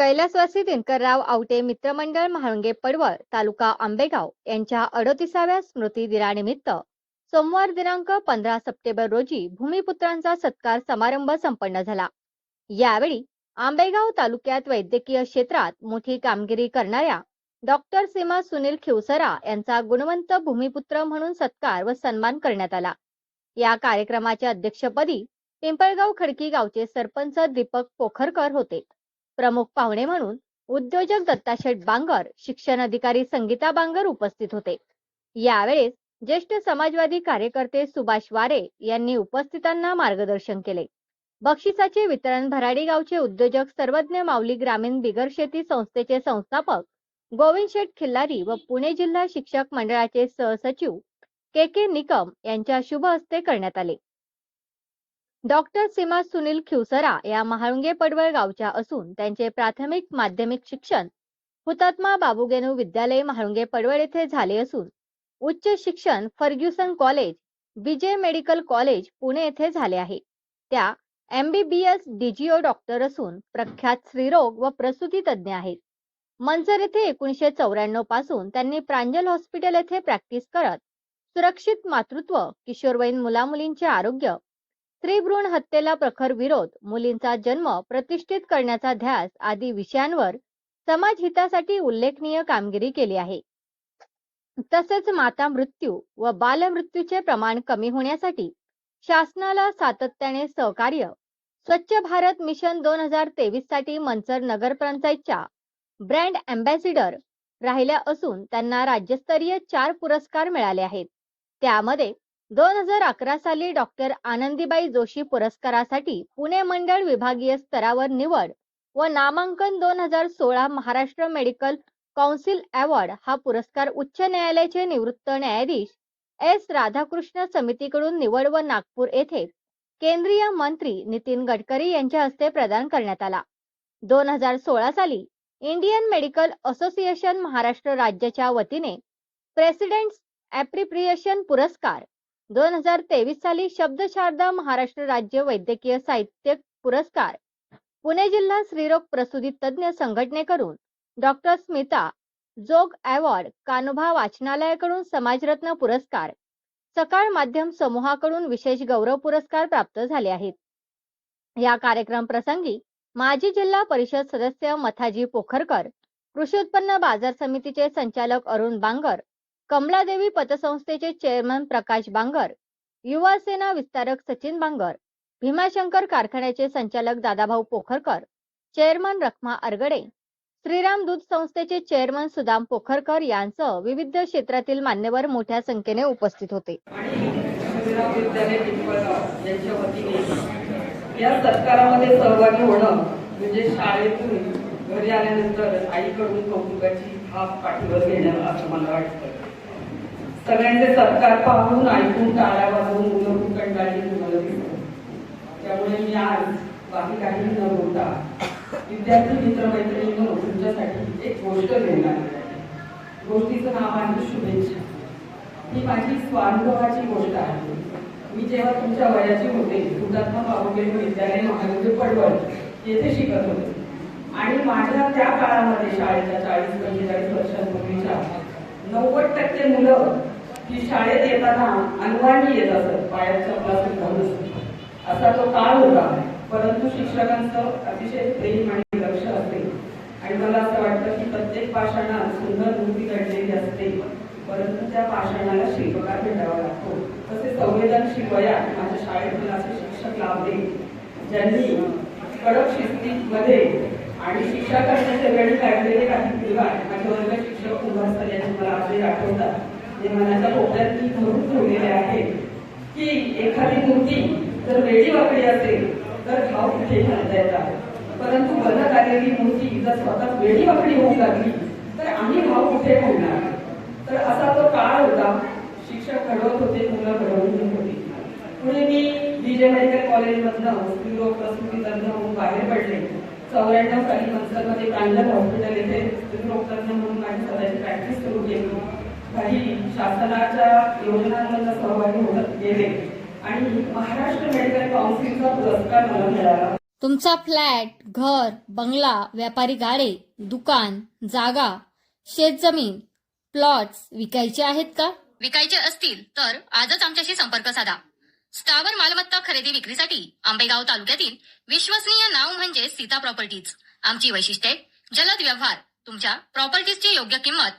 कैलासवासी दिनकरराव आवटे मित्रमंडळ म्हाळुंगे पडवळ तालुका आंबेगाव यांच्या अडोतीसाव्या स्मृती दिनानिमित्त सोमवार दिनांक पंधरा सप्टेंबर रोजी भूमिपुत्रांचा सत्कार समारंभ संपन्न झाला. यावेळी आंबेगाव तालुक्यात वैद्यकीय क्षेत्रात मोठी कामगिरी करणाऱ्या डॉक्टर सीमा सुनील खिवसरा यांचा गुणवंत भूमिपुत्र म्हणून सत्कार व सन्मान करण्यात आला. या कार्यक्रमाच्या अध्यक्षपदी पिंपळगाव खडकी गावचे सरपंच दीपक पोखरकर होते. प्रमुख पाहुणे म्हणून उद्योजक दत्ताशेठ बांगर शिक्षण अधिकारी संगीता बांगर उपस्थित होते. यावेळेस ज्येष्ठ समाजवादी कार्यकर्ते सुभाष वारे यांनी उपस्थितांना मार्गदर्शन केले. बक्षिसाचे वितरण भराडी गावचे उद्योजक सर्वज्ञ माऊली ग्रामीण बिगर शेती संस्थेचे संस्थापक गोविंद शेठ खिल्लारी व पुणे जिल्हा शिक्षक मंडळाचे सहसचिव के के निकम यांच्या शुभ हस्ते करण्यात आले. डॉक्टर सीमा सुनील खिवसरा या महाळुंगे पडवळ गावच्या असून त्यांचे प्राथमिक माध्यमिक शिक्षण हुतात्मा बाबूगेनू विद्यालय महाळुंगे पडवळ येथे झाले असून उच्च शिक्षण Fergusson college Vijay medical college Pune येथे झाले आहे. त्या एमबीबीएस डीजीओ डॉक्टर असून प्रख्यात स्त्रीरोग व प्रसूती तज्ज्ञ आहेत. मंचर येथे एकोणीसशे चौऱ्याण्णवपासून त्यांनी प्रांजल हॉस्पिटल येथे प्रॅक्टिस करत सुरक्षित मातृत्व किशोरवयीन मुलामुलींचे आरोग्य स्त्री भ्रूण हत्येला प्रखर विरोध मुलींचा जन्म प्रतिष्ठित करण्याचा ध्यास आदी विषयांवर समाज हितासाठी उल्लेखनीय कामगिरी केली आहे. तसेच माता मृत्यू व बालमृत्यूचे प्रमाण कमी होण्यासाठी शासनाला सातत्याने सहकार्य स्वच्छ भारत मिशन दोन हजार तेवीससाठी मंचर नगरपंचायतच्या ब्रँड अँबॅसिडर राहिल्या असून त्यांना राज्यस्तरीय चार पुरस्कार मिळाले आहेत. त्यामध्ये दोन हजार अकरा साली डॉक्टर आनंदीबाई जोशी पुरस्कारासाठी पुणे मंडळ विभागीय स्तरावर निवड व नामांकन दोन हजार सोळा महाराष्ट्र मेडिकल कौन्सिल अवॉर्ड हा पुरस्कार उच्च न्यायालयाचे निवृत्त न्यायाधीश एस राधाकृष्ण समितीकडून निवड व नागपूर येथे केंद्रीय मंत्री नितीन गडकरी यांच्या हस्ते प्रदान करण्यात आला. दोन हजार सोळा साली इंडियन मेडिकल असोसिएशन महाराष्ट्र राज्याच्या वतीने प्रेसिडेंट्स ॲप्रिप्रिएशन पुरस्कार दोन हजार तेवीस साली शब्दशारदा महाराष्ट्र राज्य वैद्यकीय साहित्य पुरस्कार. पुणे जिल्हा स्त्रीरोग प्रसूती तज्ज्ञ संघटनेकडून डॉक्टर स्मिता जोग अवॉर्ड कानोभा वाचनालयाकडून समाजरत्न पुरस्कार. सकाळ माध्यम समूहाकडून विशेष गौरव पुरस्कार प्राप्त झाले आहेत. या कार्यक्रम प्रसंगी माजी जिल्हा परिषद सदस्य मथाजी पोखरकर कृषी उत्पन्न बाजार समितीचे संचालक अरुण बांगर कमलादेवी पतसंस्थेचे चेअरमन प्रकाश बांगर युवा सेना विस्तारक सचिन बांगर भीमाशंकर कारखान्याचे संचालक दादाभाऊ पोखरकर चेअरमन रखमा अरगडे श्रीराम दूध संस्थेचे चेअरमन सुदाम पोखरकर यांसह विविध क्षेत्रातील मान्यवर मोठ्या संख्येने उपस्थित होते. या सत्कारामध्ये सहभागी होणं म्हणजे शाळेतून घरी आल्यानंतर आईकडून कौतुकाची हात पाठीवर घेणं असं मला वाटतं. सगळ्यांचे सत्कार पाहून ऐकून टाळ्या वाजवून मुलं खूप कंटाळली तुम्हाला त्यामुळे मी आज बाकी काही न बोलता विद्यार्थी मित्रमैत्रिणींनो तुमच्यासाठी एक गोष्ट घेऊन गोष्टीचं नाव आहे शुभेच्छा. ही माझी स्वानुभवाची गोष्ट आहे. मी जेव्हा तुमच्या वयाची होते हुतात्मा बाबूगेल विद्यालय महाविद्यालय पडवळ येथे शिकत होते. आणि माझ्या त्या काळामध्ये शाळेच्या चाळीस पंचेचाळीस वर्षांपूर्वीच्या नव्वद टक्के मुलं की शाळेत येताना अनवाणी येत असत पायात चपला सुद्धा नसत असा तो काळ होता. परंतु शिक्षकांचं अतिशय प्रेम आणि लक्ष असते. आणि मला असं वाटतं की प्रत्येक पाषाणात सुंदर मूर्ती घडलेली असते. परंतु त्या पाषाणाला शिल्पकार भेटावा लागतो. तसे संवेदनशील वयात माझ्या शाळेत मला असे शिक्षक लाभले ज्यांनी कडक शिस्तीमध्ये आणि शिक्षा करण्याच्या वेळी काढलेले काही विभाग माझे वर्ग शिक्षक असतात यांनी मला आजही आठवतात. जे मनाच्या पोटात मी भरून ठेवलेले आहे की एखादी मूर्ती जर वेळी वाकडी असेल तर भाव कुठे घालता येतात? परंतु बनत आलेली मूर्ती जर स्वतः वेळी वाकडी होऊ लागली तर आम्ही भाव कुठे घालणार? तर असा तो काळ होता. शिक्षक घडवत होते मुलं घडवून होती. पुढे मी विजय मेडिकल कॉलेजमधनं स्त्रीरोग प्रसूती तज्ञ बाहेर पडले. चौऱ्याण्णव साली मनसरमध्ये प्रांजल हॉस्पिटल येथे स्त्रीरोग तज्ञ म्हणून माझी स्वतःची प्रॅक्टिस सुरू केली. काही शासनाच्या योजनांमध्ये सहभागी होत गेले. आणि महाराष्ट्र मेडिकल काउन्सिलचा पुरस्कार मला मिळाला. तुमचा फ्लॅट घर बंगला व्यापारी गाडे दुकान जागा शेतजमीन प्लॉट्स विकायचे आहेत का? विकायचे असतील तर आजच आमच्याशी संपर्क साधा. स्थावर मालमत्ता खरेदी विक्रीसाठी आंबेगाव तालुक्यातील विश्वसनीय नाव म्हणजे सीता प्रॉपर्टीज. आमची वैशिष्ट्ये जलद व्यवहार तुमच्या प्रॉपर्टीजची योग्य किंमत